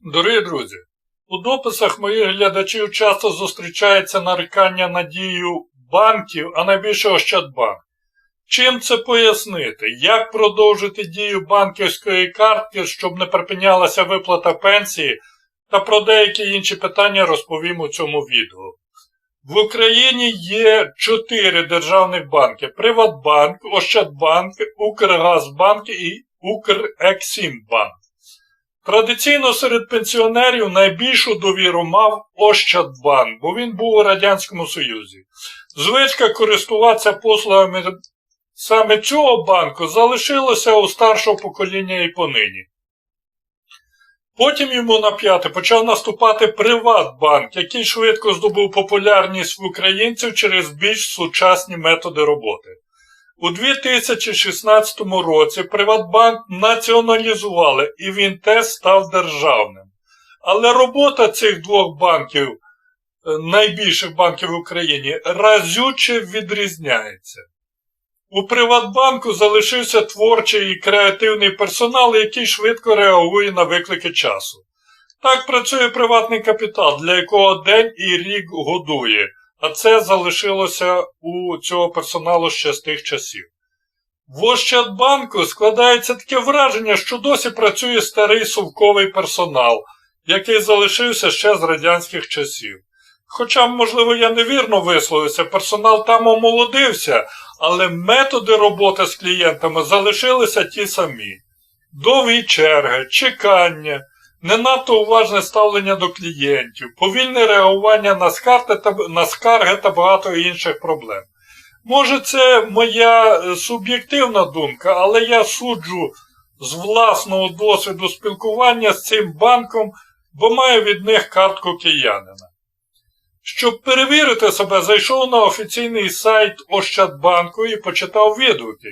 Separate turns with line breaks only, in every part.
Дорогі друзі, у дописах моїх глядачів часто зустрічається нарікання на дію банків, а найбільше Ощадбанк. Чим це пояснити? Як продовжити дію банківської картки, щоб не припинялася виплата пенсії, та про деякі інші питання розповім у цьому відео. В Україні є чотири державних банки: Приватбанк, Ощадбанк, Укргазбанк і Укрексімбанк. Традиційно серед пенсіонерів найбільшу довіру мав Ощадбанк, бо він був у Радянському Союзі. Звичка користуватися послугами саме цього банку залишилася у старшого покоління і понині. Потім йому на п'яте почав наступати Приватбанк, який швидко здобув популярність в українців через більш сучасні методи роботи. У 2016 році Приватбанк націоналізували і він теж став державним. Але робота цих двох банків, е, найбільших банків в Україні, разюче відрізняється. У Приватбанку залишився творчий і креативний персонал, який швидко реагує на виклики часу. Так працює приватний капітал, для якого день і рік годує, а це залишилося у цього персоналу ще з тих часів. В Ощадбанку складається таке враження, що досі працює старий совковий персонал, який залишився ще з радянських часів. Хоча, можливо, я невірно висловився, персонал там омолодився, але методи роботи з клієнтами залишилися ті самі. Довгі черги, чекання, не надто уважне ставлення до клієнтів, повільне реагування на скарги та, на скарги та багато інших проблем. Може, це моя е, суб'єктивна думка, але я суджу з власного досвіду спілкування з цим банком, бо маю від них картку киянина. Щоб перевірити себе, зайшов на офіційний сайт Ощадбанку і почитав відгуки.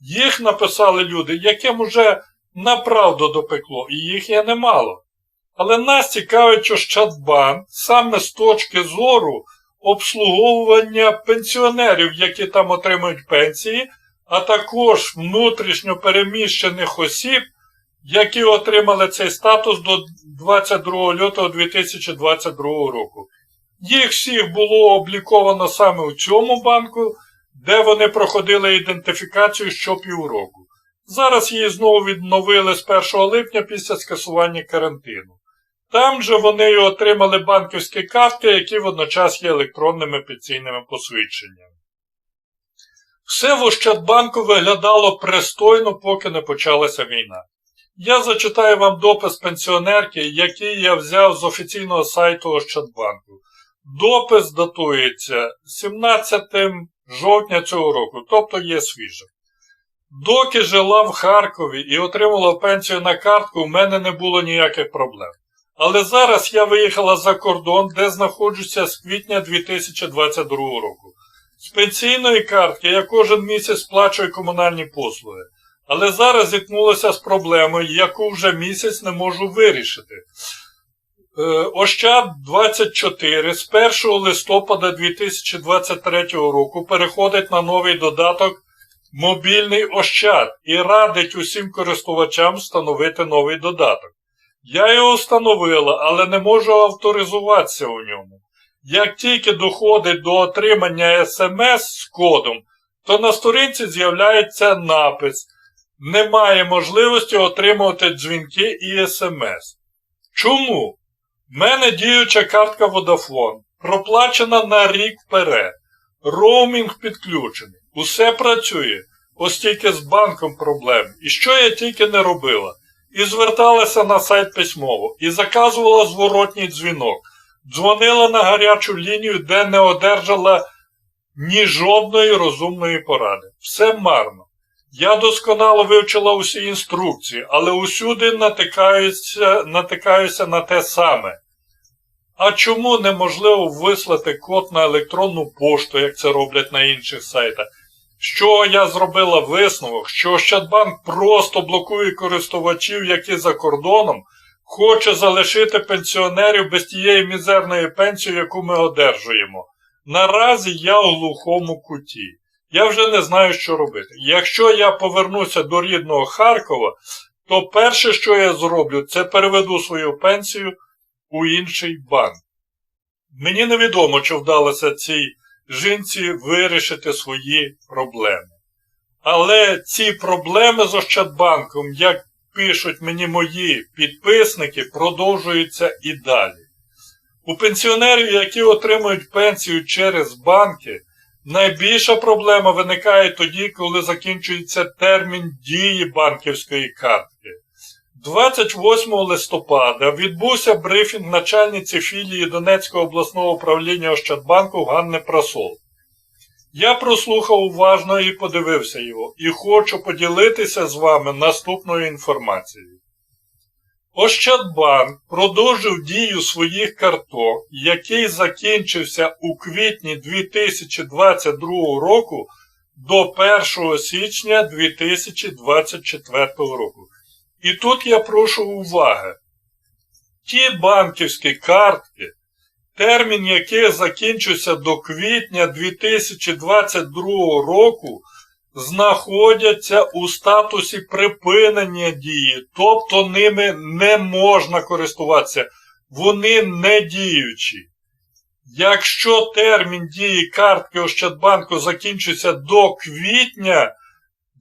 Їх написали люди, яким уже направду допекло, і їх є немало. Але нас цікавить Ощадбанк саме з точки зору обслуговування пенсіонерів, які там отримують пенсії, а також внутрішньо переміщених осіб, які отримали цей статус до 22 лютого 2022 року. Їх всіх було обліковано саме у цьому банку, де вони проходили ідентифікацію щопівроку. Зараз її знову відновили з 1 липня після скасування карантину. Там же вони отримали банківські картки, які водночас є електронними пенсійними посвідченнями. Все в Ощадбанку виглядало пристойно, поки не почалася війна. Я зачитаю вам допис пенсіонерки, який я взяв з офіційного сайту Ощадбанку. Допис датується 17 жовтня цього року, тобто є свіже. Доки жила в Харкові і отримала пенсію на картку, у мене не було ніяких проблем. Але зараз я виїхала за кордон, де знаходжуся з квітня 2022 року. З пенсійної картки я кожен місяць сплачую комунальні послуги. Але зараз зіткнулася з проблемою, яку вже місяць не можу вирішити. Е, Ощад 24 з 1 листопада 2023 року переходить на новий додаток Мобільний Ощад і радить усім користувачам встановити новий додаток. Я його встановила, але не можу авторизуватися у ньому. Як тільки доходить до отримання смс з кодом, то на сторінці з'являється напис Немає можливості отримувати дзвінки і смс. Чому? В мене діюча картка Vodafone, проплачена на рік вперед. Роумінг підключений. Усе працює. Ось тільки з банком проблем. І що я тільки не робила. І зверталася на сайт письмово, і заказувала зворотній дзвінок. Дзвонила на гарячу лінію, де не одержала ні жодної розумної поради. Все марно. Я досконало вивчила усі інструкції, але усюди натикаюся, натикаюся на те саме. А чому неможливо вислати код на електронну пошту, як це роблять на інших сайтах? Що я зробила висновок, що Ощадбанк просто блокує користувачів, які за кордоном хоче залишити пенсіонерів без тієї мізерної пенсії, яку ми одержуємо. Наразі я у глухому куті. Я вже не знаю, що робити. Якщо я повернуся до рідного Харкова, то перше, що я зроблю, це переведу свою пенсію у інший банк. Мені невідомо, чи вдалося цій жінці вирішити свої проблеми. Але ці проблеми з Ощадбанком, як пишуть мені мої підписники, продовжуються і далі. У пенсіонерів, які отримують пенсію через банки, найбільша проблема виникає тоді, коли закінчується термін дії банківської картки. 28 листопада відбувся брифінг начальниці філії Донецького обласного управління Ощадбанку Ганни Прасол. Я прослухав уважно і подивився його, і хочу поділитися з вами наступною інформацією. Ощадбанк продовжив дію своїх карток, який закінчився у квітні 2022 року до 1 січня 2024 року. І тут я прошу уваги. Ті банківські картки, термін яких закінчився до квітня 2022 року, знаходяться у статусі припинення дії, тобто ними не можна користуватися, вони не діючі. Якщо термін дії картки Ощадбанку закінчиться до квітня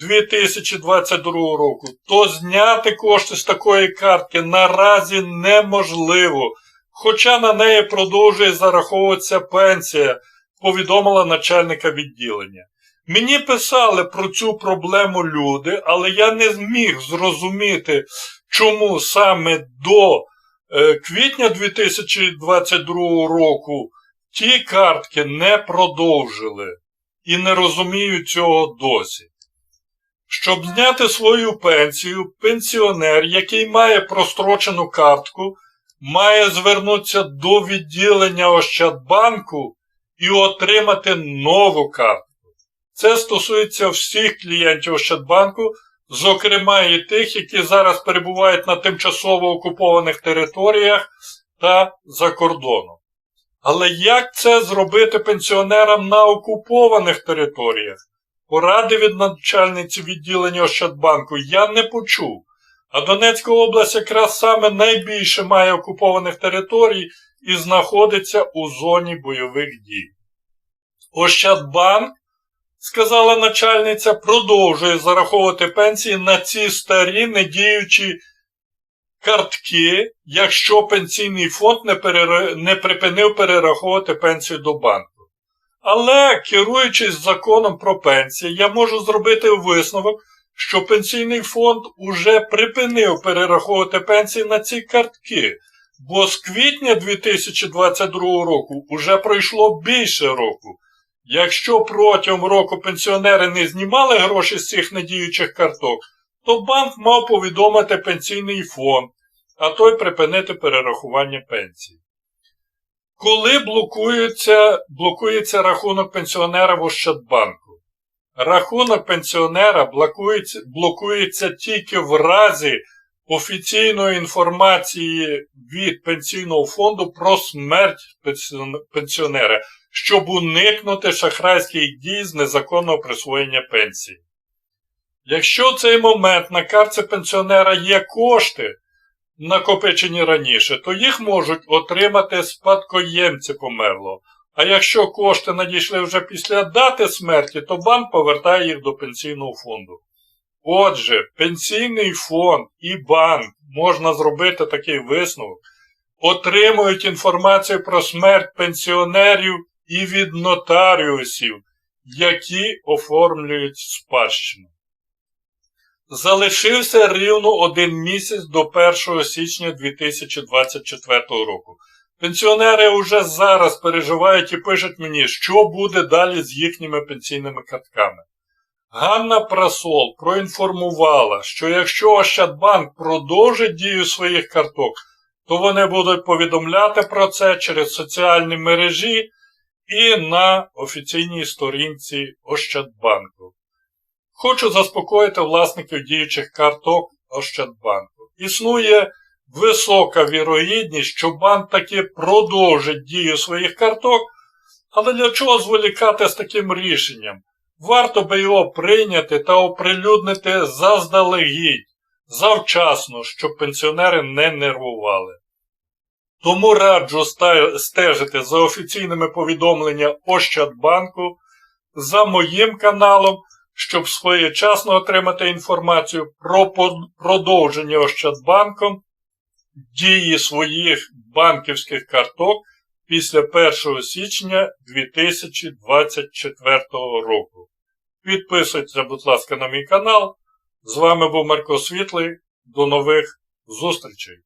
2022 року, то зняти кошти з такої картки наразі неможливо, хоча на неї продовжує зараховуватися пенсія, повідомила начальника відділення. Мені писали про цю проблему люди, але я не зміг зрозуміти, чому саме до е, квітня 2022 року ті картки не продовжили і не розумію цього досі. Щоб зняти свою пенсію, пенсіонер, який має прострочену картку, має звернутися до відділення Ощадбанку і отримати нову картку. Це стосується всіх клієнтів Ощадбанку, зокрема і тих, які зараз перебувають на тимчасово окупованих територіях та за кордоном. Але як це зробити пенсіонерам на окупованих територіях? Поради від начальниці відділення Ощадбанку я не почув, а Донецька область якраз саме найбільше має окупованих територій і знаходиться у зоні бойових дій. Ощадбанк, сказала начальниця, продовжує зараховувати пенсії на ці старі недіючі картки, якщо пенсійний фонд не, перер... не припинив перераховувати пенсію до банку. Але, керуючись законом про пенсії, я можу зробити висновок, що пенсійний фонд уже припинив перераховувати пенсії на ці картки, бо з квітня 2022 року уже пройшло більше року. Якщо протягом року пенсіонери не знімали гроші з цих недіючих карток, то банк мав повідомити пенсійний фонд, а той припинити перерахування пенсії. Коли блокується, блокується рахунок пенсіонера в Ощадбанку? Рахунок пенсіонера блокується, блокується тільки в разі офіційної інформації від пенсійного фонду про смерть пенсіонера, щоб уникнути шахрайських дій з незаконного присвоєння пенсії. Якщо в цей момент на картці пенсіонера є кошти, накопичені раніше, то їх можуть отримати спадкоємці померлого. А якщо кошти надійшли вже після дати смерті, то банк повертає їх до пенсійного фонду. Отже, пенсійний фонд і банк можна зробити такий висновок, отримують інформацію про смерть пенсіонерів і від нотаріусів, які оформлюють спадщину. Залишився рівно один місяць до 1 січня 2024 року. Пенсіонери вже зараз переживають і пишуть мені, що буде далі з їхніми пенсійними картками. Ганна Прасол проінформувала, що якщо Ощадбанк продовжить дію своїх карток, то вони будуть повідомляти про це через соціальні мережі і на офіційній сторінці Ощадбанку. Хочу заспокоїти власників діючих карток Ощадбанку. Існує висока вірогідність, що банк таки продовжить дію своїх карток, але для чого зволікати з таким рішенням? Варто би його прийняти та оприлюднити заздалегідь, завчасно, щоб пенсіонери не нервували. Тому раджу стежити за офіційними повідомленнями Ощадбанку, за моїм каналом, щоб своєчасно отримати інформацію про продовження Ощадбанком дії своїх банківських карток після 1 січня 2024 року. Підписуйтесь, будь ласка, на мій канал. З вами був Марко Світлий. До нових зустрічей!